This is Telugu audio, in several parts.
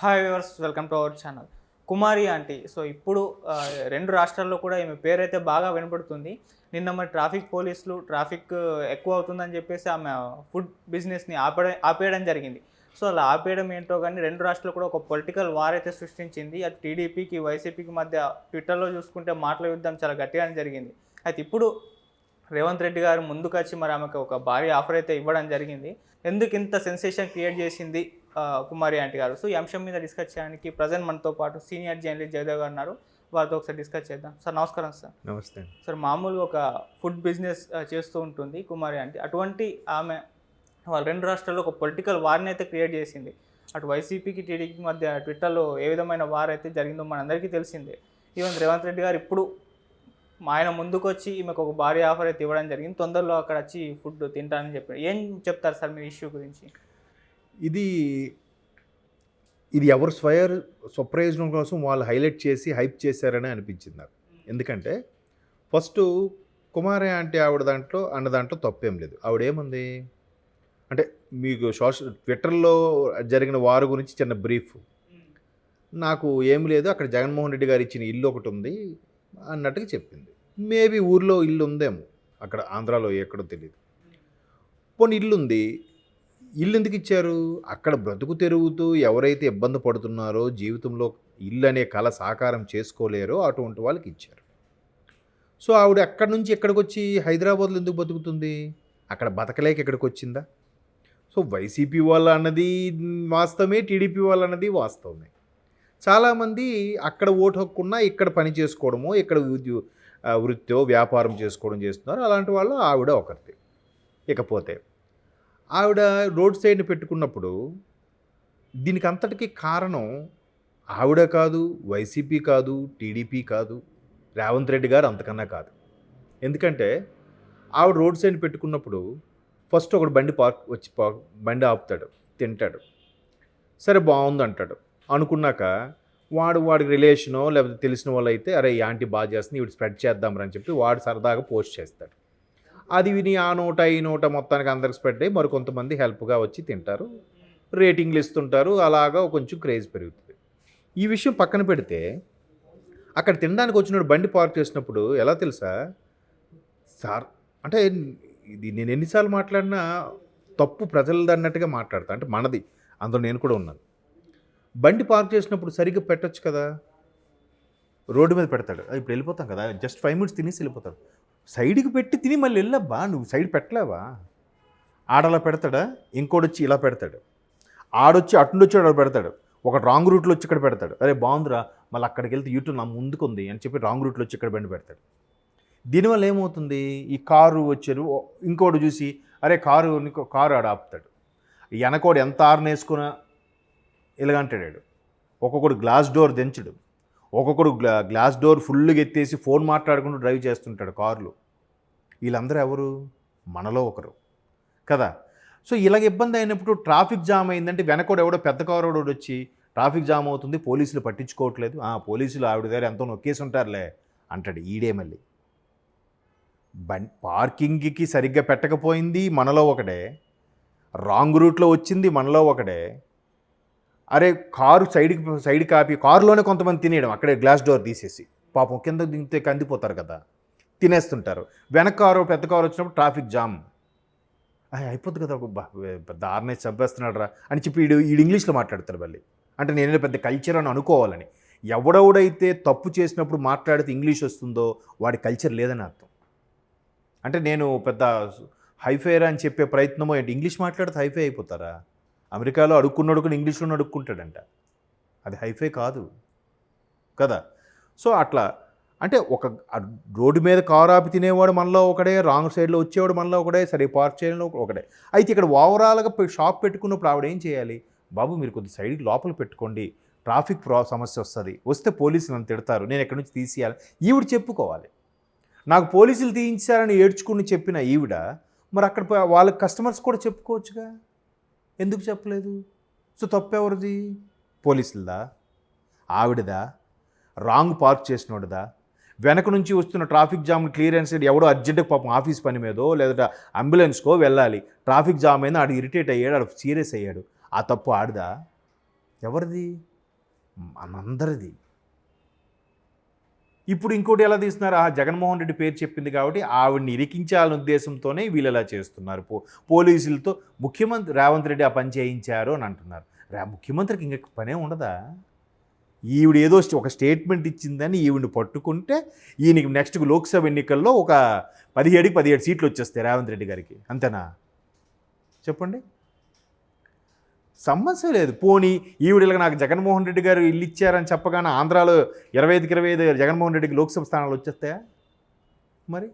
Hi viewers welcome to our channel Kumari aunty so ఇప్పుడు రెండు రాష్ట్రాల్లో కూడా ఈమె పేరైతే బాగా వినపడుతుంది. నిన్న మరి ట్రాఫిక్ పోలీసులు ట్రాఫిక్ ఎక్కువ అవుతుందని చెప్పేసి ఆమె ఫుడ్ బిజినెస్ని ఆపే ఆపేయడం జరిగింది. సో అలా ఆపేయడం ఏంటో కానీ రెండు రాష్ట్రాలు కూడా ఒక పొలిటికల్ వార్ అయితే సృష్టించింది. అది టీడీపీకి వైసీపీకి మధ్య ట్విట్టర్లో చూసుకుంటే మాటల యుద్ధం చాలా గట్టిగానే జరిగింది. అయితే ఇప్పుడు రేవంత్ రెడ్డి గారు ముందుకొచ్చి మరి ఆమెకు ఒక భారీ ఆఫర్ అయితే ఇవ్వడం జరిగింది. ఎందుకు ఇంత సెన్సేషన్ క్రియేట్ చేసింది? కుమారి ఆంటీ గారు. సో ఈ అంశం మీద డిస్కస్ చేయడానికి ప్రజెంట్ మనతో పాటు సీనియర్ జర్నలిస్ట్ జయదేవ్ గారు ఉన్నారు. వారితో ఒకసారి డిస్కస్ చేద్దాం. సార్ నమస్కారం సార్. నమస్తే సార్ మామూలుగా ఒక ఫుడ్ బిజినెస్ చేస్తూ ఉంటుంది కుమారి ఆంటీ. అటువంటి ఆమె వాళ్ళ రెండు రాష్ట్రాల్లో ఒక పొలిటికల్ వార్ని అయితే క్రియేట్ చేసింది. అటు వైసీపీకి టీడీపీకి మధ్య ట్విట్టర్లో ఏ విధమైన వార్ అయితే జరిగిందో మనందరికీ తెలిసిందే. ఈవెన్ రేవంత్ రెడ్డి గారు ఇప్పుడు మా ఆయన ముందుకు వచ్చి ఈమెకు ఒక భారీ ఆఫర్ అయితే ఇవ్వడం జరిగింది. తొందరలో అక్కడ వచ్చి ఫుడ్ తింటానని చెప్పారు. ఏం చెప్తారు సార్ మీ ఇష్యూ గురించి? ఇది ఇది ఎవరు స్వయ స్వప్రయోజనం కోసం వాళ్ళు హైలైట్ చేసి హైప్ చేశారని అనిపించింది నాకు. ఎందుకంటే ఫస్ట్ కుమారే అంటే ఆవిడ దాంట్లో అన్న దాంట్లో తప్పేం లేదు. ఆవిడ ఏముంది అంటే మీకు సోషల్ ట్విట్టర్లో జరిగిన వారు గురించి చిన్న బ్రీఫ్. నాకు ఏమి లేదు అక్కడ జగన్మోహన్ రెడ్డి గారు ఇచ్చిన ఇల్లు ఒకటి ఉంది అన్నట్టుగా చెప్పింది. మేబీ ఊర్లో ఇల్లు ఉందేమో అక్కడ ఆంధ్రాలో ఎక్కడో తెలియదు పోనీ ఇల్లు ఉంది ఇల్లు ఎందుకు ఇచ్చారు అక్కడ బ్రతుకు తెరుగుతూ ఎవరైతే ఇబ్బంది పడుతున్నారో జీవితంలో ఇల్లు అనే కళ సాకారం చేసుకోలేరో అటువంటి వాళ్ళకి ఇచ్చారు సో ఆవిడ అక్కడి నుంచి ఎక్కడికి వచ్చి హైదరాబాద్లో ఎందుకు బతుకుతుంది? అక్కడ బతకలేక ఇక్కడికి వచ్చిందా సో వైసీపీ వాళ్ళ అన్నది వాస్తవమే టీడీపీ వాళ్ళ అన్నది వాస్తవమే. చాలామంది అక్కడ ఓటు హక్కున్నా ఇక్కడ పని చేసుకోవడమో ఇక్కడ ఉద్యో వృత్తో వ్యాపారం చేసుకోవడం చేస్తున్నారు. అలాంటి వాళ్ళు ఆవిడ ఒకరిది. ఇకపోతే ఆవిడ రోడ్ సైడ్ని పెట్టుకున్నప్పుడు దీనికి అంతటికీ కారణం ఆవిడ కాదు వైసీపీ కాదు టీడీపీ కాదు రేవంత్ రెడ్డి గారు అంతకన్నా కాదు. ఎందుకంటే ఆవిడ రోడ్ సైడ్ పెట్టుకున్నప్పుడు ఫస్ట్ ఒకడు బండి పార్క్ వచ్చి పా- బండి ఆపుతాడు తింటాడు. సరే బాగుంది అంటాడు. అనుకున్నాక వాడు వాడికి రిలేషనో లేకపోతే తెలిసిన వాళ్ళు అయితే అరే ఈ ఆంటీ బాగా చేస్తుంది ఇవి స్ప్రెడ్ చేద్దాం అని చెప్పి వాడు సరదాగా పోస్ట్ చేస్తాడు. అది విని ఆ నోట ఈ నోట మొత్తానికి అందరికి స్ప్రెడ్ అయ్యి మరికొంతమంది హెల్ప్గా వచ్చి తింటారు. రేటింగ్లు ఇస్తుంటారు. అలాగా కొంచెం క్రేజ్ పెరుగుతుంది. ఈ విషయం పక్కన పెడితే అక్కడ తినడానికి వచ్చినప్పుడు బండి పార్క్ చేసినప్పుడు ఎలా తెలుసా? సార్ అంటే ఇది నేను ఎన్నిసార్లు మాట్లాడినా తప్పు ప్రజలది అన్నట్టుగా మాట్లాడతా. అంటే మనది. అందులో నేను కూడా ఉన్నాను. బండి పార్క్ చేసినప్పుడు సరిగ్గా పెట్టచ్చు కదా? రోడ్డు మీద పెడతాడు. ఇప్పుడు వెళ్ళిపోతాం కదా? జస్ట్ ఫైవ్ మినిట్స్ తినేసి వెళ్ళిపోతాడు సైడ్కి పెట్టి తిని మళ్ళీ వెళ్ళబ్బా నువ్వు సైడ్ పెట్టలేవా? ఆడలా పెడతాడా? ఇంకోటి వచ్చి ఇలా పెడతాడు. ఆడొచ్చి అటు వచ్చి ఆడ పెడతాడు. ఒక రాంగ్ రూట్లో వచ్చి ఇక్కడ పెడతాడు. అరే బాగుందిరా మళ్ళీ అక్కడికి వెళ్తే యూట్యూబ్ నా ముందుకు ఉంది అని చెప్పి రాంగ్ రూట్లో వచ్చి ఇక్కడ బండి పెడతాడు. దీనివల్ల ఏమవుతుంది? ఈ కారు వచ్చారు ఓ- ఇంకోటి చూసి అరే కారు కారు ఆడ ఆపుతాడు. వెనకోడు ఎంత ఆరున వేసుకున్నా ఇలాగంటాడు ఒక్కొక్కడు గ్లాస్ డోర్ దించడు. ఒక్కొక్కడు గ్లా గ్లాస్ డోర్ ఫుల్గా ఎత్తేసి ఫోన్ మాట్లాడుకుంటూ డ్రైవ్ చేస్తుంటాడు కార్లు. వీళ్ళందరూ ఎవరు? మనలో ఒకరు. కదా? సో ఇలాగ ఇబ్బంది అయినప్పుడు ట్రాఫిక్ జామ్ అయిందంటే వెనకోడు ఎవడో పెద్ద కారు వచ్చి ట్రాఫిక్ జామ్ అవుతుంది పోలీసులు పట్టించుకోవట్లేదు. "ఆ, పోలీసులు ఆవిడ దగ్గర ఎంతో నొక్కేసి ఉంటారులే అంటాడు ఈడే మళ్ళీ. బం పార్కింగ్కి సరిగ్గా పెట్టకపోయింది మనలో ఒకడే. రాంగ్ రూట్లో వచ్చింది మనలో ఒకడే. అరే కారు సైడ్కి సైడ్ కాపి కారులోనే కొంతమంది తినేయడం అక్కడే గ్లాస్ డోర్ తీసేసి. పాపం కింద దిగితే కందిపోతారు కదా. తినేస్తుంటారు. వెనక కారు పెద్ద కారు వచ్చినప్పుడు ట్రాఫిక్ జామ్. అయిపోద్ది కదా ఒక బా- పెద్ద చంపేస్తున్నాడు రా అని చెప్పి వీడు ఈడు ఇంగ్లీష్లో మాట్లాడతారు మళ్ళీ. అంటే నేనే పెద్ద కల్చర్ అని అనుకోవాలని. ఎవడెవడైతే తప్పు చేసినప్పుడు మాట్లాడితే ఇంగ్లీష్ వస్తుందో వాడి కల్చర్ లేదని అర్థం. అంటే నేను పెద్ద హైఫైర్ అని చెప్పే ప్రయత్నమో ఏంటి? ఇంగ్లీష్ మాట్లాడితే హైఫై అయిపోతారా? అమెరికాలో అడుక్కున్నడుకుని ఇంగ్లీష్లో అడుక్కుంటాడంట. అది హైఫై కాదు. కదా? సో అట్లా అంటే ఒక రోడ్డు మీద కారు ఆపి తినేవాడు మనలో ఒకడే రాంగ్ సైడ్లో వచ్చేవాడు మనలో ఒకడే సరే పార్క్ చేయడంలో ఒకడే. అయితే ఇక్కడ ఓవరాల్గా షాప్ పెట్టుకున్నప్పుడు ఆవిడ ఏం చేయాలి? బాబు మీరు కొద్ది సైడ్ లోపల పెట్టుకోండి. ట్రాఫిక్ ప్రా సమస్య వస్తుంది. వస్తే పోలీసులు నన్ను తిడతారు. నేను ఎక్కడి నుంచి తీసేయాలి? ఈవిడ చెప్పుకోవాలి. నాకు పోలీసులు తీయించారని ఏడ్చుకుని చెప్పిన ఈవిడ మరి అక్కడ వాళ్ళ కస్టమర్స్ కూడా చెప్పుకోవచ్చుగా? ఎందుకు చెప్పలేదు? సో తప్పెవరిది? పోలీసులదా? ఆవిడదా? రాంగ్ పార్క్ చేసినోడదా? వెనక నుంచి వస్తున్న ట్రాఫిక్ జామ్ క్లియరెన్స్ ఎవడో అర్జెంట్గా పాపం ఆఫీస్ పని మీదో లేదా అంబులెన్స్కో వెళ్ళాలి. ట్రాఫిక్ జామ్ అయినా ఆడు ఇరిటేట్ అయ్యాడు ఆడు సీరియస్ అయ్యాడు. ఆ తప్పు ఆడదా? ఎవరిది? మనందరిది. ఇప్పుడు ఇంకోటి ఎలా తీస్తున్నారు? ఆ జగన్మోహన్ రెడ్డి పేరు చెప్పింది కాబట్టి ఆవిడ్ని ఇరికించాలనే ఉద్దేశంతోనే వీళ్ళు ఎలా చేస్తున్నారు. పో పోలీసులతో ముఖ్యమంత్రి రేవంత్ రెడ్డి ఆ పని చేయించారు అని అంటున్నారు. రా ముఖ్యమంత్రికి ఇంక పనే ఉండదా? ఈవిడ ఏదో ఒక స్టేట్మెంట్ ఇచ్చిందని ఈవిడిని పట్టుకుంటే ఈయనకి నెక్స్ట్ లోక్సభ ఎన్నికల్లో ఒక పదిహేడుకి పదిహేడు సీట్లు వచ్చేస్తాయి రేవంత్ రెడ్డి గారికి. అంతేనా? చెప్పండి. సమస్య లేదు. పోనీ ఈవిడలకు నాకు జగన్మోహన్ రెడ్డి గారు ఇల్లు ఇచ్చారని చెప్పగానే ఆంధ్రాలో ఇరవై ఐదుకి ఇరవై ఐదు జగన్మోహన్ రెడ్డికి లోక్సభ స్థానాలు వచ్చేస్తాయా? మరి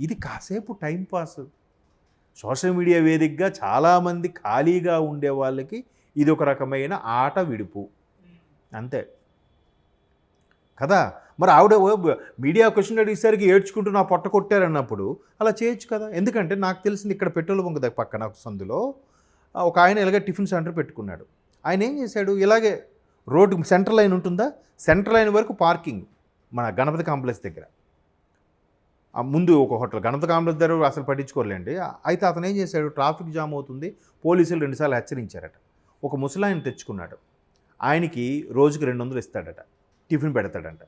ఇది కాసేపు టైంపాస్ సోషల్ మీడియా వేదికగా చాలామంది ఖాళీగా ఉండే వాళ్ళకి ఇది ఒక రకమైన ఆట విడుపు. అంతే. కదా? మరి ఆవిడ మీడియా క్వశ్చన్ అడిగేసరికి ఏడ్చుకుంటూ నా పొట్ట కొట్టారన్నప్పుడు అలా చేయొచ్చు కదా? ఎందుకంటే నాకు తెలిసింది ఇక్కడ పెట్రోల్ బంక్ పక్కన ఒక సందులో ఒక ఆయన ఇలాగే టిఫిన్ సెంటర్ పెట్టుకున్నాడు. ఆయన ఏం చేశాడు? ఇలాగే రోడ్డు సెంటర్ లైన్ ఉంటుందా? సెంటర్ లైన్ వరకు పార్కింగ్ మన గణపతి కాంప్లెక్స్ దగ్గర. ముందు ఒక హోటల్. గణపతి కాంప్లెక్స్ దగ్గర అసలు పట్టించుకోలేండి అయితే అతను ఏం చేశాడు? ట్రాఫిక్ జామ్ అవుతుంది. పోలీసులు రెండుసార్లు హెచ్చరించారట. ఒక ముసలాయన తెచ్చుకున్నాడు. ఆయనకి రోజుకి రెండు వందలు ఇస్తాడట. టిఫిన్ పెడతాడంట.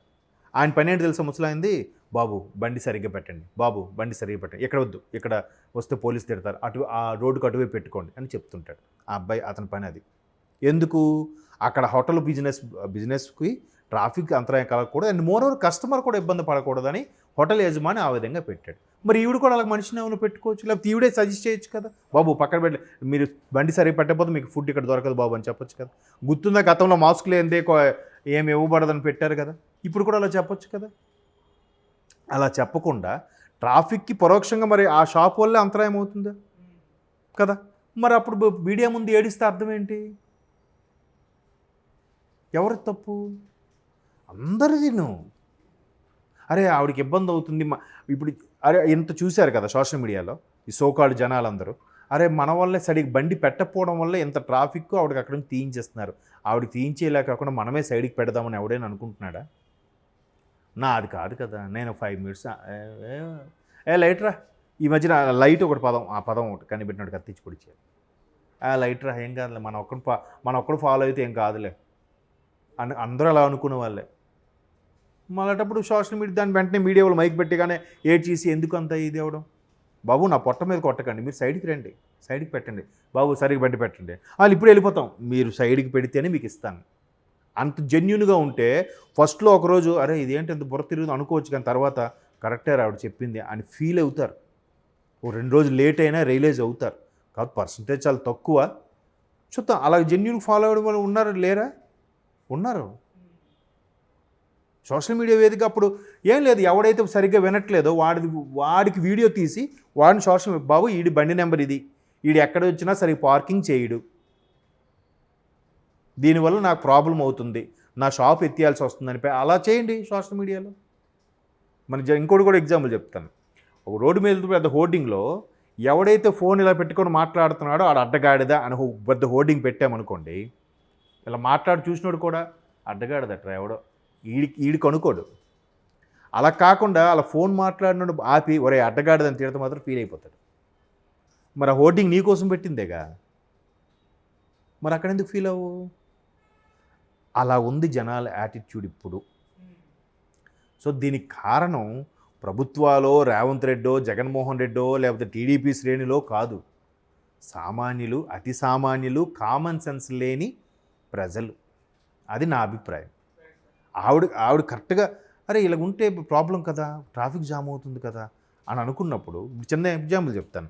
ఆయన పని ఏంటి తెలుసా ముసలాయింది బాబు బండి సరిగ్గా పెట్టండి. బాబు బండి సరిగ్గా పెట్టండి. ఎక్కడ వద్దు. ఇక్కడ వస్తే పోలీసు తిడతారు. అటు ఆ రోడ్డుకు అటువే పెట్టుకోండి అని చెప్తుంటాడు. ఆ అబ్బాయి అతని పని అది. ఎందుకు? అక్కడ హోటల్ బిజినెస్ బిజినెస్కి ట్రాఫిక్ అంతరాయం కలగకూడదు అండ్ మోర్ ఓవర్ కస్టమర్ కూడా ఇబ్బంది పడకూడదని హోటల్ యజమాని ఆ విధంగా పెట్టాడు. మరి ఈవిడ కూడా అలా మనిషిని ఏమైనా పెట్టుకోవచ్చు? లేకపోతే ఈవిడే సజెస్ట్ చేయొచ్చు కదా? బాబు పక్కన పెట్ట మీరు బండి సరిగ్గా పెట్టకపోతే మీకు ఫుడ్ ఇక్కడ దొరకదు బాబు అని చెప్పొచ్చు కదా? గుర్తుందా గతంలో మాస్క్ లేనిదే ఏమి ఇవ్వబడదని పెట్టారు కదా? ఇప్పుడు కూడా అలా చెప్పొచ్చు కదా? అలా చెప్పకుండా ట్రాఫిక్కి పరోక్షంగా మరి ఆ షాప్ వల్లే అంతరాయం అవుతుందా కదా? మరి అప్పుడు మీడియా ముందు ఏడిస్తే అర్థం ఏంటి ఎవరి తప్పు? అందరిది నువ్వు అరే ఆవిడకి ఇబ్బంది అవుతుంది మా ఇప్పుడు అరే ఇంత చూశారు కదా సోషల్ మీడియాలో ఈ సోకాడు జనాలందరూ. అరే మన వల్లే సరిగ్గా బండి పెట్టకపోవడం వల్ల ఇంత ట్రాఫిక్ ఆవిడకి అక్కడ నుంచి తీయించేస్తున్నారు. ఆవిడకి తీయించేలా కాకుండా మనమే సైడ్కి పెడదామని ఎవడైనా అనుకుంటున్నాడా? నా అది కాదు కదా. నేను ఫైవ్ మినిట్స్ ఏ లైట్ రా ఈ మధ్యన లైట్ ఒకటి పదం ఆ పదం ఒకటి కనిపెట్టినట్టు కత్తిచ్చి పొడిచారు. ఆ లైట్ రా ఏం కాదులే మన ఒక్కడు ఫా మన ఒక్కడు ఫాలో అయితే ఏం కాదులే. అని అందరూ అలా అనుకునే వాళ్ళే. మళ్ళేటప్పుడు సోషల్ మీడియా దాని వెంటనే మీడియా వాళ్ళు మైక్ పెట్టగానే ఏడ్ చేసి ఎందుకు అంత ఇది అవ్వడం బాబు నా పొట్ట మీద కొట్టకండి మీరు సైడ్కి రండి సైడ్కి పెట్టండి. బాబు సరిగ్గా బండి పెట్టండి. వాళ్ళు ఇప్పుడు వెళ్ళిపోతాం మీరు సైడ్కి పెడితేనే మీకు ఇస్తాను. అంత జెన్యున్గా ఉంటే ఫస్ట్లో ఒకరోజు అరే ఇదేంటి ఇంత బుర్ర తిరుగుతుంది? అనుకోవచ్చు కానీ తర్వాత కరెక్టే ఆవిడ చెప్పింది అని ఫీల్ అవుతారు. ఓ రెండు రోజులు లేట్ అయినా రియలైజ్ అవుతారు. కాదు పర్సంటేజ్ చాలా తక్కువ. చూద్దాం అలా జెన్యున్ ఫాలో అవ్వడం వల్ల ఉన్నారు లేరా? ఉన్నారు. సోషల్ మీడియా వేదిక అప్పుడు ఏం లేదు ఎవడైతే సరిగ్గా వినట్లేదో వాడి వాడికి వీడియో తీసి వాడిని సోషల్ బాబు ఈడి బండి నెంబర్ ఇది. ఈడు ఎక్కడ వచ్చినా సరిగ్గా పార్కింగ్ చేయడు. దీనివల్ల నాకు ప్రాబ్లం అవుతుంది. నా షాప్ ఎత్తేయాల్సి వస్తుందని అలా చేయండి సోషల్ మీడియాలో. మన జ- ఇంకోటి కూడా ఎగ్జాంపుల్ చెప్తాను. ఒక రోడ్డు మీద పెద్ద హోర్డింగ్లో ఎవడైతే ఫోన్ ఇలా పెట్టుకొని మాట్లాడుతున్నాడో ఆడ అడ్డగాడిదా అని పెద్ద హోర్డింగ్ పెట్టామనుకోండి ఇలా మాట్లాడి చూసినోడు కూడా అడ్డగాడిదట్రా ఎవడో ఈడి ఈడికి అనుకోడు అలా కాకుండా అలా ఫోన్ మాట్లాడినోడు ఆపి ఒరే అడ్డగాడిదని తిడితే మాత్రం ఫీల్ అయిపోతాడు. మరి ఆ హోర్డింగ్ నీకోసం పెట్టిందేగా? మరి అక్కడ ఎందుకు ఫీల్ అవ్వు అలా ఉంది జనాల యాటిట్యూడ్ ఇప్పుడు. సో దీనికి కారణం ప్రభుత్వాలో రేవంత్ రెడ్డో జగన్మోహన్ రెడ్డో లేకపోతే టీడీపీ శ్రేణిలో కాదు. సామాన్యులు అతి సామాన్యులు కామన్ సెన్స్ లేని ప్రజలు. అది నా అభిప్రాయం. ఆవిడ ఆవిడ కరెక్ట్గా అరే ఇలా ఉంటే ప్రాబ్లం కదా ట్రాఫిక్ జామ్ అవుతుంది కదా అని అనుకున్నప్పుడు చిన్న ఎగ్జాంపుల్ చెప్తాను.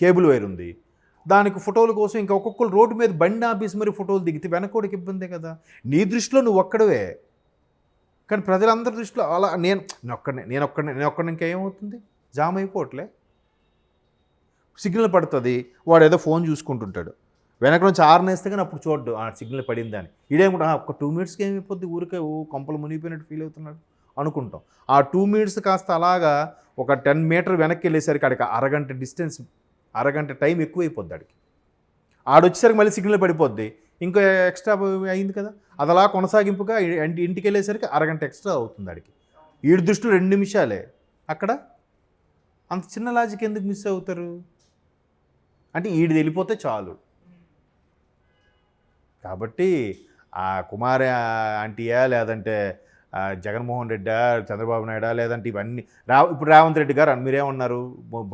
కేబుల్ వైర్ ఉంది. దానికి ఫోటోల కోసం ఇంకా ఒక్కొక్కరు రోడ్డు మీద బండి ఆపేసి మరి ఫోటోలు దిగితే వెనకోడికి ఇబ్బందే కదా. నీ దృష్టిలో నువ్వు ఒక్కడవే. కానీ ప్రజలందరి దృష్టిలో అలా నేను నేను ఒక్కడనే నేను ఒక్కడనే నేను ఒక్కడి ఇంకేమవుతుంది జామ్ అయిపోవట్లే. సిగ్నల్ పడుతుంది. వాడు ఏదో ఫోన్ చూసుకుంటుంటాడు. వెనక నుంచి ఆరనేస్తే కానీ అప్పుడు చూడ్డు ఆ సిగ్నల్ పడిందని ఇదేమిటా ఒక టూ మినిట్స్కి ఏమైపోద్ది ఊరికే? ఓ కొంపలు మునిగిపోయినట్టు ఫీల్ అవుతున్నాడు. అనుకుంటాం. ఆ టూ మినిట్స్ కాస్త అలాగా ఒక టెన్ మీటర్ వెనక్కి వెళ్ళేసరికి అక్కడికి అరగంట డిస్టెన్స్ అరగంట టైం ఎక్కువైపోద్ది ఆడికి. ఆడొచ్చేసరికి మళ్ళీ సిగ్నల్ పడిపోద్ది. ఇంకా ఎక్స్ట్రా అయింది కదా. అది అలా కొనసాగింపుగా ఇంటికి వెళ్ళేసరికి అరగంట ఎక్స్ట్రా అవుతుంది ఆడికి. ఈడు దృష్టిలో రెండు నిమిషాలే. అక్కడ? అంత చిన్న లాజిక్ ఎందుకు మిస్ అవుతారు? అంటే ఈడిది వెళ్ళిపోతే చాలు. కాబట్టి ఆ కుమారి ఆంటీయా లేదంటే జగన్మోహన్ రెడ్డా చంద్రబాబు నాయుడా లేదంటే ఇవన్నీ రా ఇప్పుడు రేవంత్ రెడ్డి గారు మీరేమన్నారు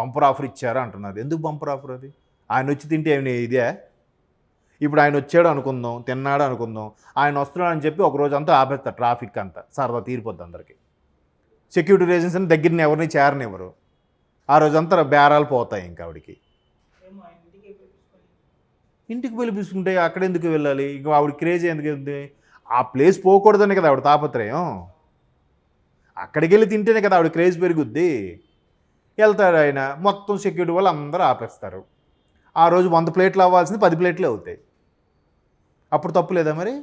బంపర్ ఆఫర్ ఇచ్చారా? అంటున్నారు. ఎందుకు బంపర్ ఆఫర్ అది? ఆయన వచ్చి తింటే ఏమి ఇదే? ఇప్పుడు ఆయన వచ్చాడు అనుకుందాం తిన్నాడు అనుకుందాం ఆయన వస్తున్నాడు అని చెప్పి ఒక రోజు అంతా ఆపేస్తారు ట్రాఫిక్ అంతా. సరదా తీరిపోద్ది అందరికి. సెక్యూరిటీ రీజన్స్ అని దగ్గరని ఎవరిని చేరనివ్వరు ఆ రోజంతా బేరాలు పోతాయి ఇంకా ఆవిడకి. ఇంటికి పిలిపించుకుంటే అక్కడ ఎందుకు వెళ్ళాలి? ఇంకా ఆవిడ క్రేజ్ ఎందుకు ఉంది? ఆ ప్లేస్ పోకూడదని కదా ఆవిడ తాపత్రయం? అక్కడికి వెళ్ళి తింటేనే కదా ఆవిడ క్రేజ్ పెరుగుద్ది. వెళ్తాడు ఆయన. మొత్తం సెక్యూరిటీ వాళ్ళు అందరూ ఆపేస్తారు. ఆ రోజు వంద ప్లేట్లు అవ్వాల్సింది పది ప్లేట్లు అవుతాయి. అప్పుడు తప్పు లేదా మరి?